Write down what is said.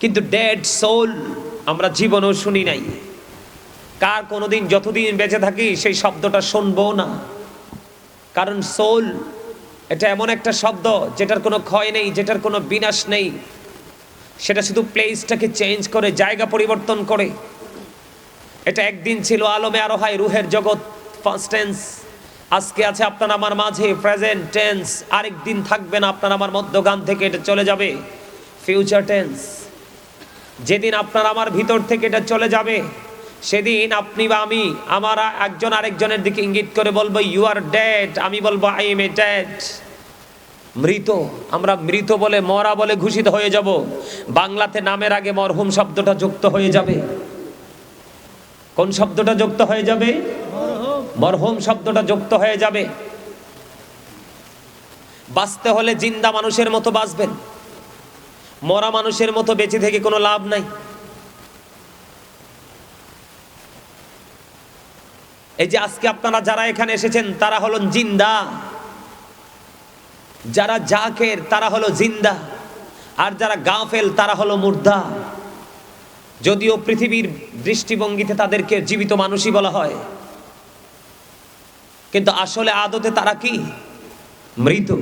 কিন্তু dead soul আমরা জীবনও শুনি নাই। কার কোনোদিন যতদিন বেঁচে থাকি সেই শব্দটা শুনব না। কারণ সোল এটা এমন একটা শব্দ যেটার কোনো ক্ষয় নেই, যেটার কোনো বিনাশ নেই। সেটা শুধু প্লেসটাকে চেঞ্জ করে, জায়গা পরিবর্তন করে। এটা একদিন ছিল আলমে আরও হয় রুহের জগৎ ফার্স্ট টেন্স আজকে আছে আপনার আমার মাঝে প্রেজেন্ট টেন্স আরেক দিন থাকবে না আপনার আমার মধ্যগান থেকে এটা চলে যাবে। ফিউচার টেন্স যেদিন আপনার আমার ভিতর থেকে এটা চলে যাবে, সেদিন আপনি বা আমি, আমার একজন আরেকজনের দিকে ইঙ্গিত করে বলব ইউ আর ডেড আমি বলব আই এম এ ডেড মৃত, আমরা মৃত বলে, মরা বলে ঘোষিত হয়ে যাব। বাংলাতে নামের আগে মরহুম শব্দটা যুক্ত হয়ে যাবে। কোন শব্দটা যুক্ত হয়ে যাবে? মরহুম শব্দটা যুক্ত হয়ে যাবে। বাঁচতে হলে জিন্দা মানুষের মতো বাঁচবেন। মরা মানুষের মতো বেঁচে থেকে কোনো লাভ নাই। এই যে আজকে আপনারা যারা এখানে এসেছেন, তারা হলেন জিন্দা। যারা জাকের, তারা হলো জিন্দা। আর যারা গাফেল, তারা হলো মুর্দা। যদিও পৃথিবীর দৃষ্টিভঙ্গিতে তাদেরকে জীবিত মানুষই বলা হয়। কিন্তু আসলে আদতে তারা কি? মৃত।